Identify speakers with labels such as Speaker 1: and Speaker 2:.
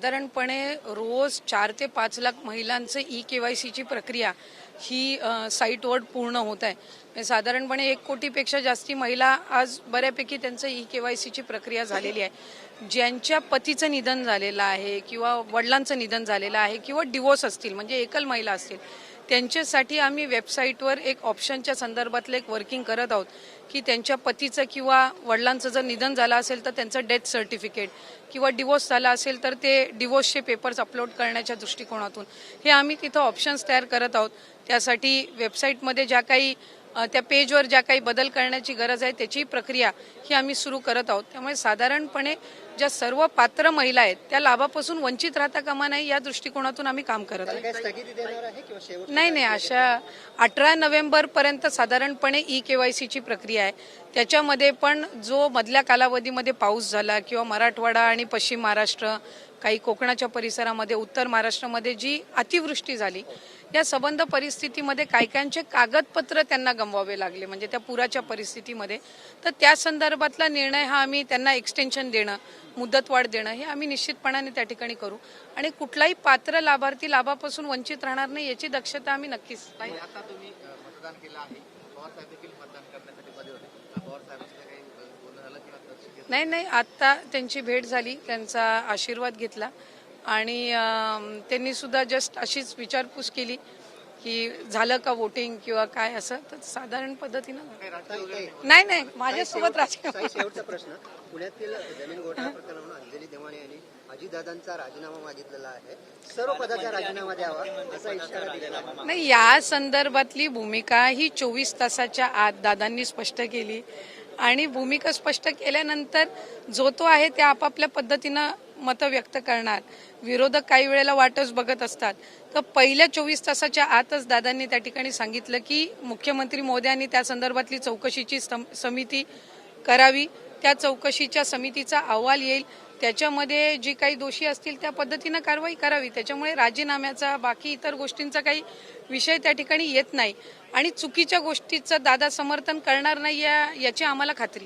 Speaker 1: साधारणपणे रोज चार ते पाच लाख महिलांचं ई के वाय सीची प्रक्रिया ही साईटवर पूर्ण होत आहे. म्हणजे साधारणपणे एक कोटीपेक्षा जास्ती महिला आज बऱ्यापैकी त्यांचं ई के वाय सीची प्रक्रिया झालेली आहे. ज्यांच्या पतीचं निधन झालेलं आहे किंवा वडिलांचं निधन झालेलं आहे किंवा डिवोर्स असतील म्हणजे एकल महिला असतील त्यांच्यासाठी आम्ही वेबसाईटवर एक ऑप्शनच्या संदर्भातलं एक वर्किंग करत आहोत की त्यांच्या पतीचं किंवा वडिलांचं जर निधन झालं असेल तर त्यांचं डेथ सर्टिफिकेट किंवा डिवोर्स झाला असेल तर ते डिवोर्सचे पेपर्स अपलोड करण्याच्या दृष्टिकोनातून. हे आम्ही तिथं ऑप्शन्स तयार करत आहोत. त्यासाठी वेबसाईटमध्ये ज्या काही त्या पेजवर ज्या काही बदल करण्याची गरज आहे त्याची प्रक्रिया ही आम्ही सुरू करत आहोत. त्यामुळे साधारणपणे ज्या सर्व पात्र महिला आहेत त्या लाभापासून वंचित राहता कामा नाही या दृष्टिकोनातून आम्ही काम करत आहोत. नाही नाही अशा अठरा नोव्हेंबर पर्यंत साधारणपणे ई के वाय सीची प्रक्रिया आहे. त्याच्यामध्ये पण जो मधल्या कालावधीमध्ये पाऊस झाला किंवा मराठवाडा आणि पश्चिम महाराष्ट्र काही कोकणाच्या परिसरामध्ये उत्तर महाराष्ट्रामध्ये जी अतिवृष्टी झाली या संबंध परिस्थितीमध्ये काही काहींचे कागदपत्र त्यांना गमवावे लागले म्हणजे त्या पुराच्या परिस्थितीमध्ये. तर त्या संदर्भातला निर्णय हा आम्ही त्यांना एक्सटेन्शन देणं मुदतवाढ देणं हे आम्ही निश्चितपणाने त्या ठिकाणी करू. आणि कुठलाही पात्र लाभार्थी लाभापासून वंचित राहणार नाही याची दक्षता आम्ही नक्कीच? नाही नाही आत्ता त्यांची भेट झाली. त्यांचा आशीर्वाद घेतला. आणि त्यांनी सुद्धा जस्ट अशीच विचारपूस केली. की झालं का वोटिंग किंवा काय असं तर साधारण पद्धतीनं नाही नाही माझ्यासोबत राजकीय
Speaker 2: शेवटचा प्रश्न. पुण्यातील जमीन घोटाळा प्रकरणावरून अंजली देवाणे यांनी अजितदादांचा राजीनामा मागितलेला आहे. सर्व पदाचा राजीनामा द्यावा असा इशारा दिलेला
Speaker 1: नाही या संदर्भातली भूमिका ही चोवीस तासाच्या आत दादांनी स्पष्ट केली. आणि भूमिका स्पष्ट केल्यानंतर जो तो आहे ते आपापल्या पद्धतीनं मतं व्यक्त करणार. विरोधक काही वेळेला वाटच बघत असतात. तर पहिल्या चोवीस तासाच्या आतच दादांनी त्या ठिकाणी सांगितलं की मुख्यमंत्री मोद्यांनी त्या संदर्भातली चौकशीची सम- समिती करावी. त्या चौकशीच्या समितीचा अहवाल येईल. त्याच्यामध्ये जी काही दोषी असतील त्या पद्धतीनं कारवाई करावी. त्याच्यामुळे राजीनाम्याचा बाकी इतर गोष्टींचा काही विषय त्या ठिकाणी येत नाही. आणि चुकीच्या गोष्टीचं दादा समर्थन करणार नाही या- याची आम्हाला खात्री